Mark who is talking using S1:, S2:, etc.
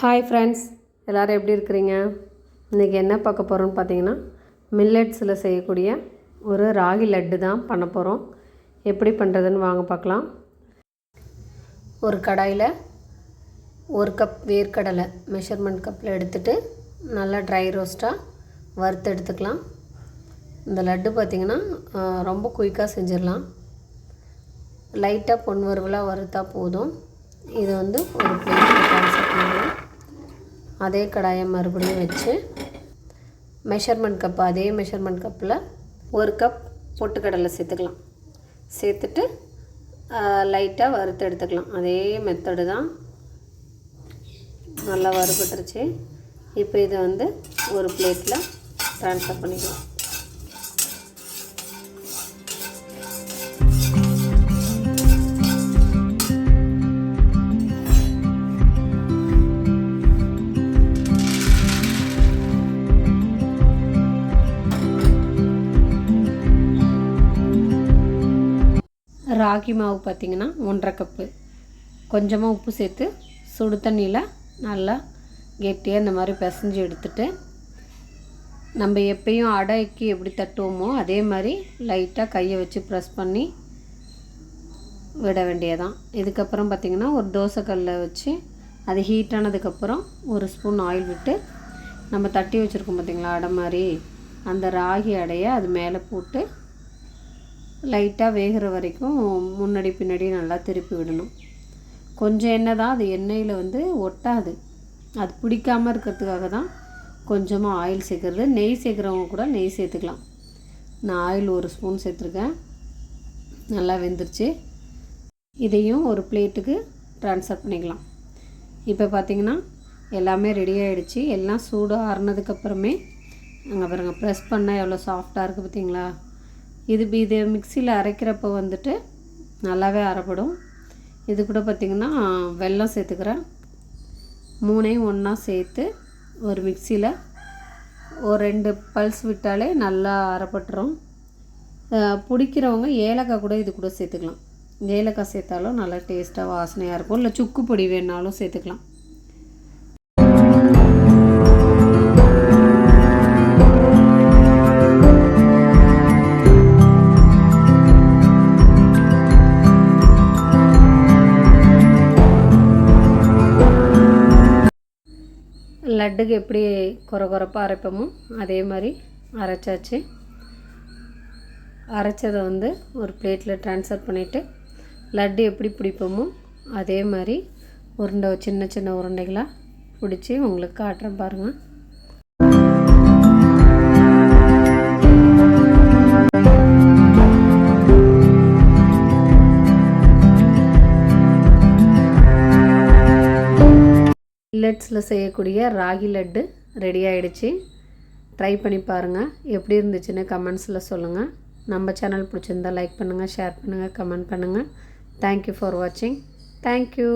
S1: Hi friends எல்லோரும் எப்படி இருக்கிறீங்க? இன்றைக்கி என்ன பார்க்க போகிறோம்னு பார்த்தீங்கன்னா மில்லட்ஸில் செய்யக்கூடிய ஒரு ராகி லட்டு தான் பண்ண போகிறோம் எப்படி பண்ணுறதுன்னு வாங்க பார்க்கலாம். ஒரு கடாயில் ஒரு கப் வேர்க்கடலை மெஷர்மெண்ட் கப்பில் எடுத்துகிட்டு நல்லா ட்ரை ரோஸ்ட்டாக வறுத்து எடுத்துக்கலாம். இந்த லட்டு பார்த்திங்கன்னா ரொம்ப குயிக்காக செஞ்சிடலாம். லைட்டாக பொன் வறுவலாக வறுத்தா போதும். இது வந்து ஒரு பிளேட்டில் அதே கடாயை மறுபடியும் வச்சு மெஷர்மெண்ட் கப் அதே மெஷர்மெண்ட் கப்பில் ஒரு கப் பொட்டுக்கடலை சேர்த்துக்கலாம். சேர்த்துட்டு லைட்டாக வறுத்து எடுத்துக்கலாம். அதே மெத்தடு தான் நல்லா வறுபட்டுருச்சு. இப்போ இதை வந்து ஒரு பிளேட்டில் ட்ரான்ஸ்ஃபர் பண்ணிக்கலாம். ராகி மாவு பார்த்திங்கன்னா ஒன்றரை கப்பு. கொஞ்சமாக உப்பு சேர்த்து சுடு தண்ணியில் நல்லா கெட்டியாக இந்த மாதிரி பிசைஞ்சு எடுத்துட்டு நம்ம எப்பயும் அடைக்கு எப்படி தட்டுவோமோ அதே மாதிரி லைட்டாக கையை வச்சு ப்ரெஸ் பண்ணி விட வேண்டியதான் இதுக்கப்புறம் பார்த்திங்கன்னா ஒரு தோசைக்கல்லை வச்சு அது ஹீட் ஆனதுக்கப்புறம் ஒரு ஸ்பூன் ஆயில் விட்டு நம்ம தட்டி வச்சுருக்கோம் பார்த்திங்களா அடை மாதிரி. அந்த ராகி அடையை அது மேலே போட்டு லைட்டாக வேகிற வரைக்கும் முன்னாடி பின்னாடி நல்லா திருப்பி விடணும். கொஞ்சம் எண்ணெய் தான் அது எண்ணெயில் வந்து ஒட்டாது. அது பிடிக்காமல் இருக்கிறதுக்காக தான் கொஞ்சமாக ஆயில் சேர்க்குறது. நெய் சேர்க்குறவங்க கூட நெய் சேர்த்துக்கலாம். நான் ஆயில் ஒரு ஸ்பூன் சேர்த்துருக்கேன். நல்லா வெந்துருச்சு. இதையும் ஒரு பிளேட்டுக்கு ட்ரான்ஸ்ஃபர் பண்ணிக்கலாம். இப்போ பார்த்தீங்கன்னா எல்லாமே ரெடி ஆகிடுச்சு எல்லாம் சூடாக ஆறுனதுக்கப்புறமே அங்கே பாருங்கள் ப்ரெஸ் பண்ணால் எவ்வளோ சாஃப்டாக இருக்குது பார்த்தீங்களா இது இது மிக்சியில் அரைக்கிறப்போ வந்துட்டு நல்லாவே அரைப்படும். இது கூட பார்த்திங்கன்னா வெல்லம் சேர்த்துக்கிறேன். மூணையும் ஒன்றா சேர்த்து ஒரு மிக்சியில் ஒரு ரெண்டு பல்ஸ் விட்டாலே நல்லா அரைப்பட்டுரும். பிடிக்கிறவங்க ஏலக்காய் கூட இது கூட சேர்த்துக்கலாம். ஏலக்காய் சேர்த்தாலும் நல்லா டேஸ்ட்டாக வாசனையாக இருக்கும். இல்லை சுக்கு பொடி வேணாலும் சேர்த்துக்கலாம். லட்டுக்கு எப்படி குறை குறைப்பாக அரைப்போமோ அதே மாதிரி அரைச்சாச்சு. அரைச்சதை வந்து ஒரு பிளேட்டில் ட்ரான்ஸ்ஃபர் பண்ணிவிட்டு லட்டு எப்படி பிடிப்போமோ அதே மாதிரி உருண்டை சின்ன சின்ன உருண்டைகளாக பிடிச்சி உங்களுக்கு காட்டுறேன் பாருங்கள் மில்லட்ஸில் செய்யக்கூடிய ராகி லட்டு ரெடி ஆகிடுச்சு ட்ரை பண்ணி பாருங்கள் எப்படி இருந்துச்சுன்னு கமெண்ட்ஸில் சொல்லுங்கள் நம்ம சேனல் பிடிச்சிருந்தா லைக் பண்ணுங்கள் ஷேர் பண்ணுங்கள் கமெண்ட் பண்ணுங்கள் தேங்க்யூ ஃபார் வாட்சிங் தேங்க்யூ